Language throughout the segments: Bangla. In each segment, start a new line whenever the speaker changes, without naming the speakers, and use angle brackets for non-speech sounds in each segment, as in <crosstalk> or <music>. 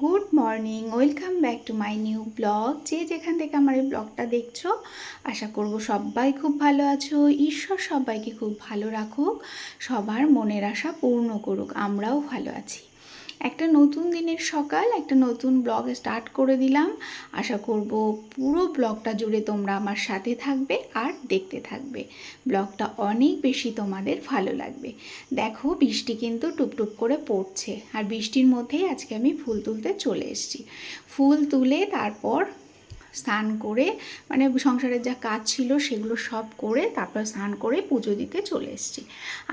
Good morning, welcome back to my new blog. যে যেখান থেকে আমার এই ব্লগটা দেখছ, আশা করব সবাই খুব ভালো আছো। ঈশ্বর সবাইকে খুব ভালো রাখুক, সবার মনের আশা পূর্ণ করুক, আমরাও ভালো আছি। একটা নতুন দিনের সকাল, একটা নতুন ব্লগ স্টার্ট করে দিলাম। আশা করব পুরো ব্লগটা জুড়ে তোমরা আমার সাথে থাকবে আর দেখতে থাকবে। ব্লগটা অনেক বেশি তোমাদের ভালো লাগবে। দেখো বৃষ্টি কিন্তু টুপটুপ করে পড়ছে, আর বৃষ্টির মধ্যেই আজকে আমি ফুল তুলতে চলে এসেছি। ফুল তুলে তারপর স্নান করে মানে সংসারের যা কাজ ছিল সেগুলো সব করে তারপর স্নান করে পুজো দিতে চলে এসেছি।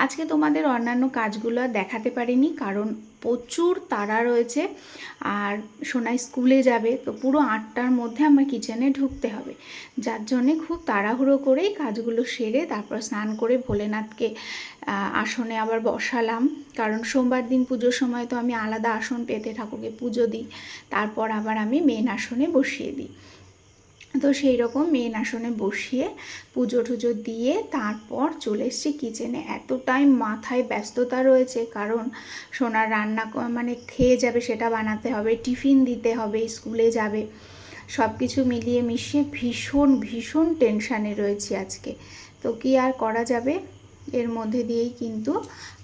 আজকে তোমাদের অন্যান্য কাজগুলো দেখাতে পারিনি কারণ প্রচুর তাড়া রয়েছে আর সোনাই স্কুলে যাবে তো পুরো আটটার মধ্যে আমার কিচেনে ঢুকতে হবে। যার জন্যে খুব তাড়াহুড়ো করেই কাজগুলো সেরে তারপর স্নান করে ভোলেনাথকে আসনে আবার বসালাম। কারণ সোমবার দিন পুজোর সময় তো আমি আলাদা আসন পেতে ঠাকুরকে পুজো দিই, তারপর আবার আমি মেন আসনে বসিয়ে দিই। তো সেই রকম মেন আসনে বসিয়ে পুজো টুজো দিয়ে তারপর চলে এসেছি কিচেনে এতটাই মাথায় ব্যস্ততা রয়েছে, কারণ সোনার রান্না মানে খেয়ে যাবে সেটা বানাতে হবে, টিফিন দিতে হবে, স্কুলে যাবে। সব কিছু মিলিয়ে মিশিয়ে ভীষণ ভীষণ টেনশানে রয়েছি আজকে। তো কি আর করা যাবে? এর মধ্যে দিয়েই কিন্তু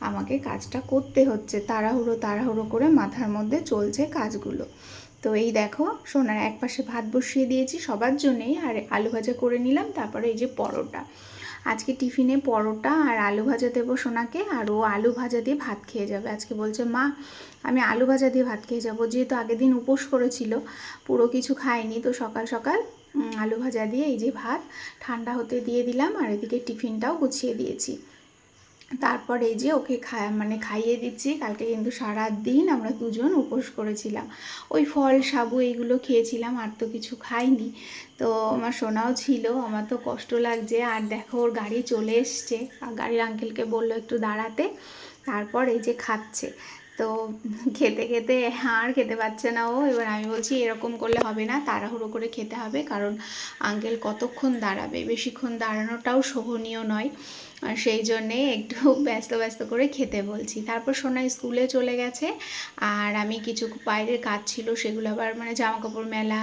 আমাকে কাজটা করতে হচ্ছে, তাড়াহুড়ো তাড়াহুড়ো করে মাথার মধ্যে চলছে কাজগুলো। তো এই দেখো, সোনার এক পাশে ভাত বসিয়ে দিয়েছি সবার জন্যেই, আর আলু ভাজা করে নিলাম, তারপরে এই যে পরোটা। আজকে টিফিনে পরোটা আর আলু ভাজা দেবো সোনাকে, আর ও আলু ভাজা দিয়ে ভাত খেয়ে যাবে। আজকে বলছে, মা, আমি আলু ভাজা দিয়ে ভাত খেয়ে যাব, যেহেতু আগের দিন উপোস করেছিল, পুরো কিছু খায়নি তো সকাল সকাল আলু ভাজা দিয়ে এই যে ভাত ঠান্ডা হতে দিয়ে দিলাম, আর এদিকে টিফিনটাও গুছিয়ে দিয়েছি। তারপর এই যে ওকে খায় মানে খাইয়ে দিচ্ছি, কালকে কিন্তু সারা দিন আমরা দুজন উপোস করেছিলাম। ওই ফল, সাবু এইগুলো খেয়েছিলাম, আর তো কিছু খাইনি। তো আমার সোনাও ছিল, আমার তো কষ্ট লাগছে। আর দেখো, ওর গাড়ি চলে এসছে। গাড়ির আঙ্কেলকে বলল একটু দাঁড়াতে। তারপর এই যে খাচ্ছে। তো খেতে খেতে আর খেতে পাচ্ছে না ও। এবার আমি বলছি, এরকম করলে হবে না, তাড়াহুড়ো করে খেতে হবে, কারণ আঙ্কেল কতক্ষণ দাঁড়াবে? বেশিক্ষণ দাঁড়ানোটাও শোভনীয় নয়। আর সেই জন্যে একটু <laughs> ব্যস্ত ব্যস্ত করে খেতে বলছি। তারপর সোনা স্কুলে চলে গেছে, আর আমি কিছু বাইরের কাজ ছিল, সেগুলো আবার মানে জামা কাপড় মেলা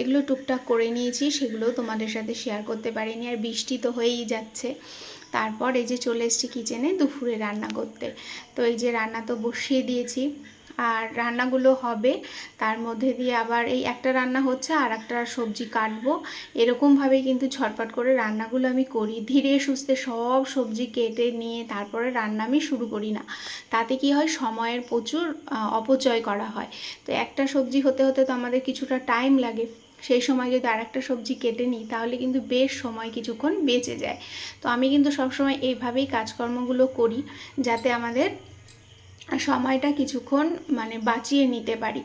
এগুলো টুকটাক করে নিয়েছি সেগুলো তোমাদের সাথে শেয়ার করতে পারিনি। আর বৃষ্টি তো হয়েই যাচ্ছে। তারপর এই যে চলে এসেছি কিচেনে দুপুরে রান্না করতে। তো এই যে রান্না তো বসিয়ে দিয়েছি। আর রান্নাগুলো হবে, তার মধ্যে দিয়ে আবার এই একটা রান্না হচ্ছে আর একটা সবজি কাটবো। এরকমভাবেই কিন্তু ঝটপট করে রান্নাগুলো আমি করি। ধীরে সুস্থে সব সবজি কেটে নিয়ে তারপরে রান্না আমি শুরু করি না। তাতে কি হয়, সময়ের প্রচুর অপচয় করা হয়। তো একটা সবজি হতে হতে তো আমাদের কিছুটা টাইম লাগে। সেই সময় যদি আরেকটা সবজি কেটে নিই, তাহলে কিন্তু বেশ সময় কিছুক্ষণ বেঁচে যায়। তো আমি কিন্তু সবসময় এইভাবেই কাজকর্মগুলো করি, যাতে আমাদের সময়টা কিছুক্ষণ মানে বাঁচিয়ে নিতে পারি।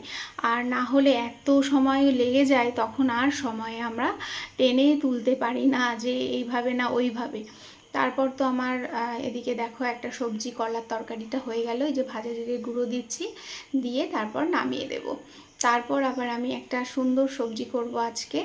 আর না হলে এত সময় লেগে যায়, তখন আর সময়ে আমরা টেনে তুলতে পারি না যে এইভাবে না ওইভাবে। তারপর তো আমার এদিকে দেখো একটা সবজি কলার তরকারিটা হয়ে গেল, এই যে ভাজা জিরে গুঁড়ো দিচ্ছি, দিয়ে তারপর নামিয়ে দেব। তারপর আবার আমি একটা সুন্দর সবজি করব আজকে।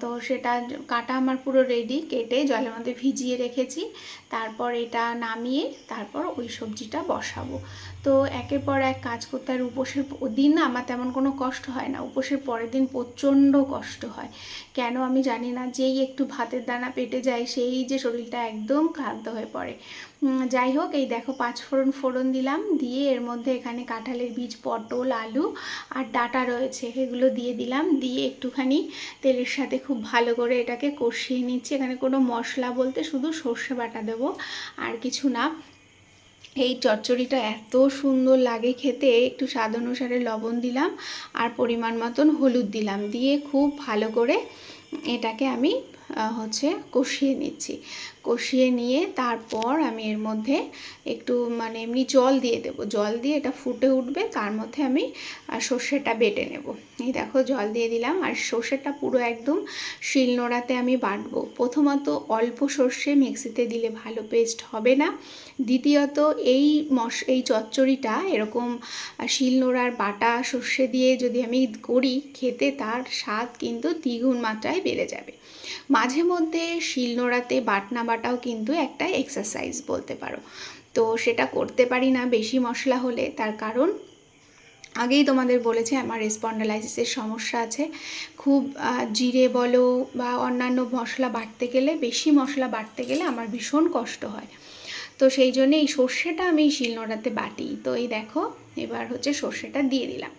তো সেটা কাটা আমার পুরো রেডি কেটে জলের মধ্যে ভিজিয়ে রেখেছি। তারপর এটা নামিয়ে তারপর ওই সবজিটা বসাবো। তো একের পর এক কাজ করতে আর উপোসের দিন না আমার তেমন কোনো কষ্ট হয় না। উপোসের পরের দিন প্রচণ্ড কষ্ট হয়। কেন আমি জানি না, যেই একটু ভাতের দানা পেটে যায়, সেই যে শরীরটা একদম ক্লান্ত হয়ে পড়ে। যাই হোক, এই দেখো পাঁচ ফোড়ন ফোড়ন দিলাম। দিয়ে এর মধ্যে এখানে কাঁঠালের বীজ, পটল, আলু আর ডাটা রয়েছে। এগুলো দিয়ে দিলাম। দিয়ে একটুখানি তেলের সাথে খুব ভালো করে এটাকে কষিয়ে নিচ্ছি। এখানে কোনো মশলা বলতে শুধু সর্ষে বাটা দেবো, আর কিছু না। এই চচ্চড়িটা এত সুন্দর লাগে খেতে। একটু স্বাদ অনুসারে লবণ দিলাম, আর পরিমাণ মতন হলুদ দিলাম। দিয়ে খুব ভালো করে এটাকে আমি হচ্ছে কষিয়ে নিচ্ছি। কষিয়ে নিয়ে তারপর আমি এর মধ্যে একটু মানে এমনি জল দিয়ে দেবো। জল দিয়ে এটা ফুটে উঠবে, তার মধ্যে আমি সর্ষেটা বেটে নেব। এই দেখো জল দিয়ে দিলাম, আর সর্ষেটা পুরো একদম শিলনোড়াতে আমি বাটবো। প্রথমত অল্প সর্ষে মিক্সিতে দিলে ভালো পেস্ট হবে না। দ্বিতীয়ত এই মশ এই চচ্চড়িটা এরকম শিলনোড়ার বাটা সর্ষে দিয়ে যদি আমি করি, খেতে তার স্বাদ কিন্তু দ্বিগুণ মাত্রায় বেড়ে যাবে। মাঝে মধ্যে শিলনোড়াতে বাটনা বাটাও কিন্তু একটা এক্সারসাইজ বলতে পারো। তো সেটা করতে পারি না বেশি মশলা হলে, তার কারণ আগেই তোমাদের বলেছে আমার রেসপন্ডালাইসিসের সমস্যা আছে। খুব জিরে বলো বা অন্যান্য মশলা বাটতে গেলে, বেশি মশলা বাটতে গেলে আমার ভীষণ কষ্ট হয়। তো সেই জন্য এই সর্ষেটা আমি শিলনোড়াতে বাটি। তো এই দেখো, এবার হচ্ছে সর্ষেটা দিয়ে দিলাম।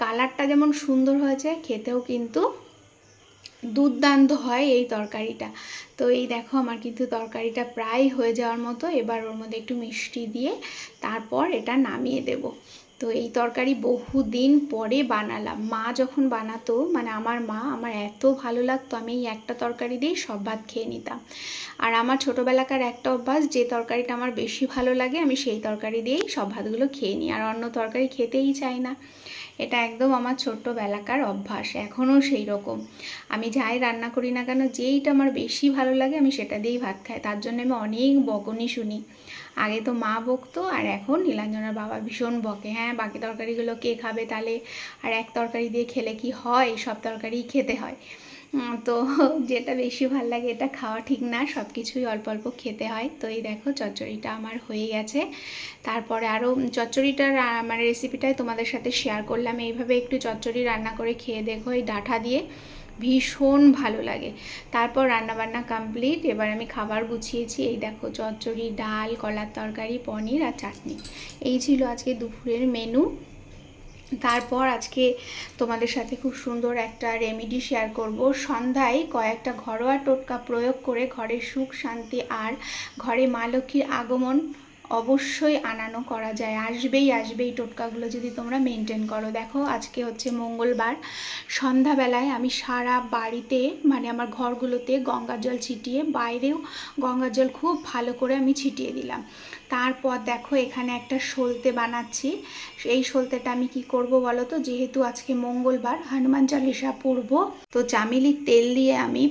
কালারটা যেমন সুন্দর হয়েছে, খেতেও কিন্তু দুর্দান্ত হয় এই তরকারিটা। তো এই দেখো আমার কিন্তু তরকারিটা প্রায় হয়ে যাওয়ার মতো, এবার ওর মধ্যে একটু মিষ্টি দিয়ে তারপর এটা নামিয়ে দেব। তো এই তরকারি বহুদিন পরে বানালাম। মা যখন বানাতো মানে আমার মা, আমার এত ভালো লাগতো, আমি এই একটা তরকারি দিয়েই সব ভাত খেয়ে নিতাম। আর আমার ছোটোবেলাকার একটা অভ্যাস, যে তরকারিটা আমার বেশি ভালো লাগে, আমি সেই তরকারি দিয়েই সব ভাতগুলো খেয়ে নিই। আর অন্য তরকারি খেতেই চাই না। এটা একদম আমার ছোট্টবেলাকার অভ্যাস, এখনও সেই রকম আমি যাই রান্না করি না কেন, যেইটা আমার বেশি ভালো লাগে আমি সেটা দিয়েই ভাত খাই, তার জন্য আমি অনেক বকনি শুনি। আগে তো মা বকতো আর এখন নীলাঞ্জনার বাবা ভীষণ বকে হ্যাঁ বাকি তরকারিগুলো কে খাবে তাহলে আর এক তরকারি দিয়ে খেলে কি হয়? সব তরকারিই খেতে হয়। তো যেটা বেশি ভালো লাগে এটা খাওয়া ঠিক না সব কিছুই অল্প অল্প খেতে হয়। তো এই দেখো চচ্চড়িটা আমার হয়ে গেছে। তারপরে আরও চচ্চড়িটার মানে রেসিপিটাই তোমাদের সাথে শেয়ার করলাম। এইভাবে একটু চচ্চড়ি রান্না করে খেয়ে দেখো এই ডাঁটা দিয়ে। ভীষণ ভালো লাগে। তারপর রান্নাবান্না কমপ্লিট এবার আমি খাবার গুছিয়েছি। এই দেখো চচ্চড়ি, ডাল, কলার তরকারি, পনির আর চাটনি। এই ছিল আজকে দুপুরের মেনু তারপর আজকে তোমাদের সাথে খুব সুন্দর একটা রেমেডি শেয়ার করব। সন্ধ্যায় কয়েকটা ঘরোয়া টোটকা প্রয়োগ করে ঘরের সুখ, শান্তি আর ঘরে মা লক্ষ্মীর আগমন অবশ্যই আনানো করা যায়। আসবেই আসবেই টোটকাগুলো যদি তোমরা মেনটেন করো। দেখো, আজকে হচ্ছে মঙ্গলবার। সন্ধ্যাবেলায় আমি সারা বাড়িতে মানে আমার ঘরগুলোতে গঙ্গার জল ছিটিয়ে, বাইরেও গঙ্গার জল খুব ভালো করে আমি ছিটিয়ে দিলাম। তারপর দেখো এখানে একটা সলতে বানাচ্ছি। এই সলতেটা আমি কি করব বলো তো? যেহেতু আজকে মঙ্গলবার, হনুমান চালিসা পড়ব। তো চামেলির তেল দিয়ে আমি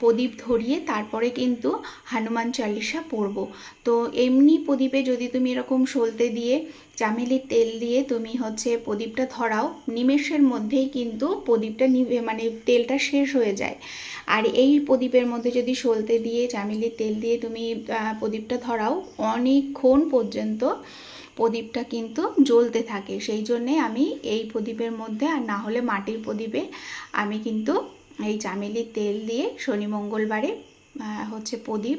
প্রদীপ ধরিয়ে তারপরে কিন্তু হনুমান চালিসা পরব তো এমনি প্রদীপে যদি তুমি এরকম সলতে দিয়ে চামেলির তেল দিয়ে তুমি হচ্ছে প্রদীপটা ধরাও। নিমেষের মধ্যেই কিন্তু প্রদীপটা নিভে মানে তেলটা শেষ হয়ে যায়। আর এই প্রদীপের মধ্যে যদি সলতে দিয়ে চামেলির তেল দিয়ে তুমি প্রদীপটা ধরাও, অনেকক্ষণ পর্যন্ত প্রদীপটা কিন্তু জ্বলতে থাকে। সেই জন্যে আমি এই প্রদীপের মধ্যে আর না হলে মাটির প্রদীপে আমি কিন্তু এই চামেলির তেল দিয়ে শনি মঙ্গলবারে হচ্ছে প্রদীপ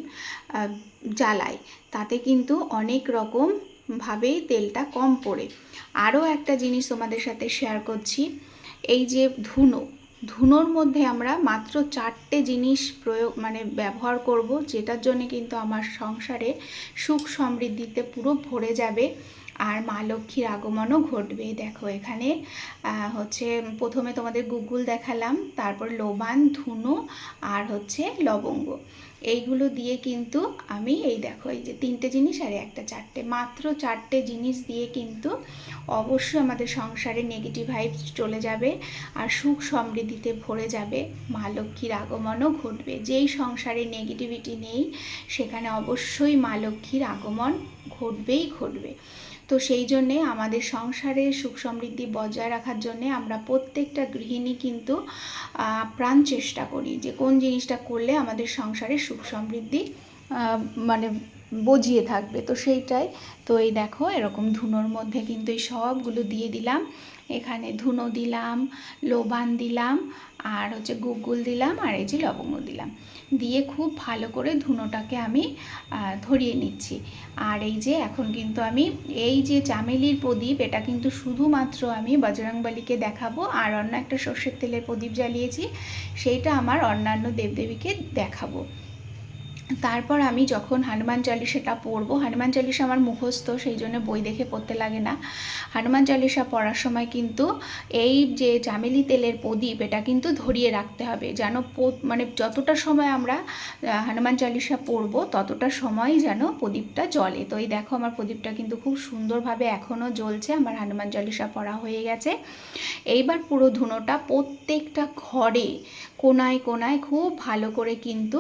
জ্বালাই। তাতে কিন্তু অনেক রকম ভাবেই তেলটা কম পড়ে। আরও একটা জিনিস তোমাদের সাথে শেয়ার করছি, এই যে ধুনো, ধুনোর মধ্যে আমরা মাত্র চারটে জিনিস প্রয়োগ মানে ব্যবহার করব, যেটার জন্য কিন্তু আমার সংসারে সুখ সমৃদ্ধিতে পুরো ভরে যাবে। আর মা লক্ষ্মীর আগমনও ঘটবে। দেখো এখানে হচ্ছে প্রথমে তোমাদের গুগল দেখালাম, তারপর লোবান, ধুনো আর হচ্ছে লবঙ্গ। এইগুলো দিয়ে কিন্তু আমি এই দেখো, এই যে তিনটে জিনিস আর একটা চারটে। মাত্র চারটে জিনিস দিয়ে কিন্তু অবশ্যই আমাদের সংসারে নেগেটিভ ভাইবস চলে যাবে আর সুখ সমৃদ্ধিতে ভরে যাবে। মা লক্ষ্মীর আগমনও ঘটবে। যেই সংসারে নেগেটিভিটি নেই, সেখানে অবশ্যই মা লক্ষ্মীর আগমন ঘটবেই ঘটবে। তো সেই জন্যে আমাদের সংসারে সুখ সমৃদ্ধি বজায় রাখার জন্যে আমরা প্রত্যেকটা গৃহিণী কিন্তু প্রাণ চেষ্টা করি যে কোন জিনিসটা করলে আমাদের সংসারে সুখ সমৃদ্ধি মানে বজিয়ে থাকবে। তো সেইটাই। তো এই দেখো, এরকম ধুনোর মধ্যে কিন্তু এই সবগুলো দিয়ে দিলাম। এখানে ধুনো দিলাম, লোবান দিলাম, আর হচ্ছে গুগুল দিলাম, আর এই যে লবঙ্গ দিলাম। দিয়ে খুব ভালো করে ধুনোটাকে আমি ধরিয়ে নিচ্ছি। আর এই যে এখন কিন্তু আমি, এই যে চামেলির প্রদীপ, এটা কিন্তু শুধুমাত্র আমি বজরংবলীকে দেখাবো, আর অন্য একটা সর্ষের তেলের প্রদীপ জ্বালিয়েছি, সেইটা আমার অন্যান্য দেবদেবীকে দেখাবো। তারপর আমি যখন হনুমান চালিসাটা পড়ব, হনুমান চালিসা আমার মুখস্থ, সেই জন্য বই দেখে পড়তে লাগে না। হনুমান চালিসা পড়ার সময় কিন্তু এই যে চামেলি তেলের প্রদীপ, এটা কিন্তু ধরিয়ে রাখতে হবে। যেন মানে যতটা সময় আমরা হনুমান চালিসা পড়ব, ততটা সময় যেন প্রদীপটা জ্বলে। তো এই দেখো আমার প্রদীপটা কিন্তু খুব সুন্দরভাবে এখনও জ্বলছে, আমার হনুমান চালিসা পড়া হয়ে গেছে। এইবার পুরো ধুনোটা প্রত্যেকটা ঘরে কোনায় কোনায় খুব ভালো করে কিন্তু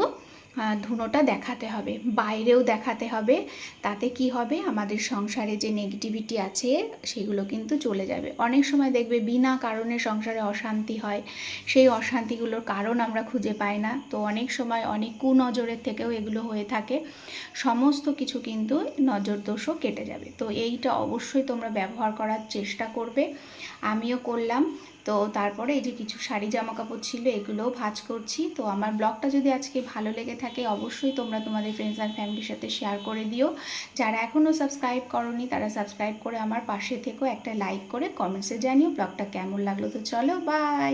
ধুনোটা দেখাতে হবে, বাইরেও দেখাতে হবে, তাতে কি হবে আমাদের সংসারে যে নেগেটিভিটি আছে সেগুলো কিন্তু চলে যাবে। অনেক সময় দেখবে বিনা কারণে সংসারে অশান্তি হয়, সেই অশান্তিগুলোর কারণ আমরা খুঁজে পাই না। তো অনেক সময় অনেক কুনজরের থেকেও এগুলো হয়ে থাকে, সমস্ত কিছু কিন্তু নজর দোষও কেটে যাবে। তো এইটা অবশ্যই তোমরা ব্যবহার করার চেষ্টা করবে। আমিও করলাম তো তারপরে এই যে কিছু শাড়ি জামা কাপড় ছিল, এগুলোও ভাজ করছি। তো আমার ব্লগটা যদি আজকে ভালো লেগে থাকে, অবশ্যই তোমরা তোমাদের ফ্রেন্ডস অ্যান্ড ফ্যামিলির সাথে শেয়ার করে দিও। যারা এখনও সাবস্ক্রাইব করনি, তারা সাবস্ক্রাইব করে আমার পাশে থেকেও একটা লাইক করে কমেন্টসে জানিও ব্লগটা কেমন লাগল। তো চলো বাই